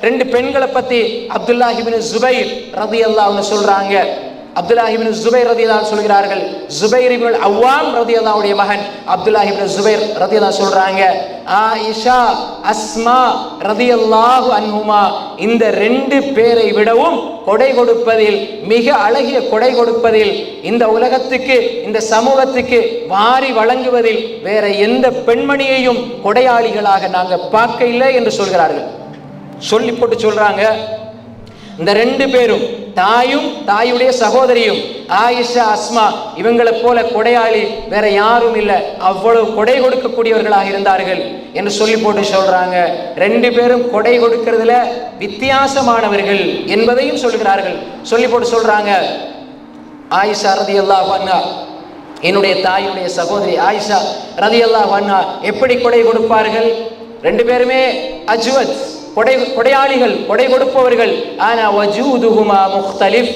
ரெண்டு பெண்களை பத்தி அப்துல்லாஹிபின் ஜுபைர் ரதி அல்லாஹ்னு சொல்றாங்க. அப்துல்லாஹிபின் ஜுபைர் ரதி அல்லா சொல்கிறார்கள் ஜுபைர் இப்னு அவ்வாம் ரதி அல்லாவுடைய மகன் அப்துல்லாஹிபின் ஜுபைர் ரதி அல்லா சொல்றாங்க ஆயிஷா அஸ்மா ரதி அல்லாஹு அன்ஹுமா இந்த ரெண்டு பேரை விடவும் கொடை கொடுப்பதில் மிக அழகிய கொடை கொடுப்பதில் இந்த உலகத்துக்கு இந்த சமூகத்துக்கு வாரி வழங்குவதில் வேற எந்த பெண்மணியையும் கொடையாளிகளாக நாங்கள் பார்க்க இல்லை என்று சொல்கிறார்கள். சொல்லி போட்டு சொல்றாங்க. இந்த ரெண்டு பேரும் தாயும் தாயுடைய சகோதரியும் ஆயிஷா அஸ்மா இவங்களை போல கொடையாளி வேற யாரும் இல்லை. அவ்வளவு கொடை கொடுக்கக்கூடியவர்களாக இருந்தார்கள் என்று சொல்லி போட்டு சொல்றாங்க. ரெண்டு பேரும் கொடை கொடுக்கறதுல வித்தியாசமானவர்கள் என்பதையும் சொல்கிறார்கள். சொல்லி போட்டு சொல்றாங்க. ஆயிஷா ரதி அல்லாஹ் என்னுடைய தாயுடைய சகோதரி ஆயிஷா ரதி அல்லாஹ் எப்படி கொடை கொடுப்பார்கள்? ரெண்டு பேருமே அஜ்வத். கொடை கொடையாளிகள் கொடை கொடுப்பவர்கள். ஆனா வஜூதுஹுமா முக்தலிஃப்.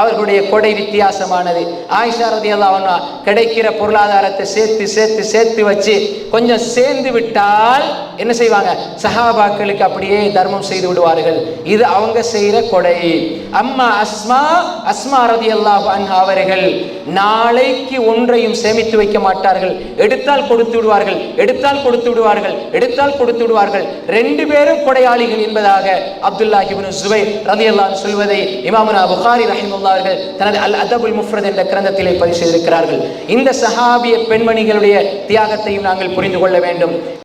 அவர்களுடைய கொடை வித்தியாசமானது. ஆயிஷா ரதி அல்லாஹ் கிடைக்கிற பொருளாதாரத்தை சேர்த்து சேர்த்து சேர்த்து வச்சு கொஞ்சம் சேர்ந்து விட்டால் என்ன செய்வாங்க? சஹாபாக்களுக்கு அப்படியே தர்மம் செய்து விடுவார்கள். இது அவங்க செய்கிற கொடை. அம்மா அஸ்மா அஸ்மா ரதி அல்லாஹ் அவர்கள் நாளைக்கு ஒன்றையும் சேமித்து வைக்க மாட்டார்கள். எடுத்தால் கொடுத்து விடுவார்கள் எடுத்தால் கொடுத்து விடுவார்கள் எடுத்தால் கொடுத்து விடுவார்கள். ரெண்டு பேரும் கொடையாளிகள் என்பதாக அப்துல்லாஹிபின் சுவை ரதி அல்லான் சொல்வதை இமாமுனா புகாரி அவர்கள் தனது அல் அதபுல் முஃப்ரத் என்ற கிரந்தத்திலே பதிவு செய்திருக்கிறார்கள் இந்த சஹாபிய பெண்மணிகளுடைய தியாகத்தையும் நாங்கள் புரிந்து கொள்ள வேண்டும்.